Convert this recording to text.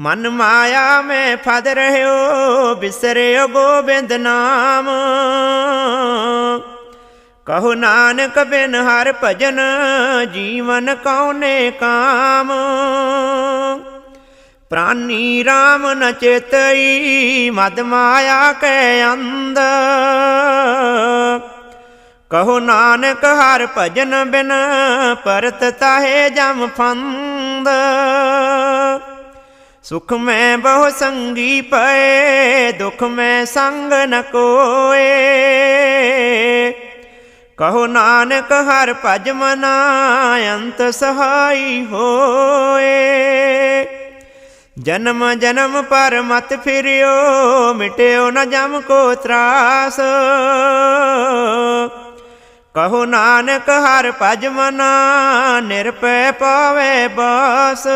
ਮਨ ਮਾਇਆ ਮੈਂ ਫਦ ਰਹਿਓ, ਬਿਸਰਿਓ ਗੋਬਿੰਦ ਨਾਮ। ਕਹੋ ਨਾਨਕ ਬਿਨ ਹਰ ਭਜਨ, ਜੀਵਨ ਕੌਨੇ ਕਾਮ। ਪ੍ਰਾਨੀ RAM ਨ ਚੇਤਈ, ਮਦ ਮਾਇਆ ਕੈ ਅੰਧ। ਕਹੋ ਨਾਨਕ ਹਰ ਭਜਨ ਬਿਨ, ਪਰਤ ਤਾਹੇ ਜਮ ਫੰਦ। ਸੁਖ ਮੈਂ ਬਹੁ ਸੰਗੀ ਪਏ, ਦੁਖ ਮੈਂ ਸੰਗ ਨ ਕੋਏ। ਕਹੋ ਨਾਨਕ ਹਰ ਭਜ ਮਨਾ ਅੰਤ ਸਹਾਈ ਹੋਏ। ਜਨਮ ਜਨਮ ਪਰ ਮਤ ਫਿਰਿਓ, ਮਿਟਿਓ ਨ ਜਮ ਕੋ ਤਰਾਸ। ਕਹੋ ਨਾਨਕ ਹਰ ਭਜ ਮਨਾ, ਨਿਰਪੈ ਪਾਵੇ ਬਾਸ।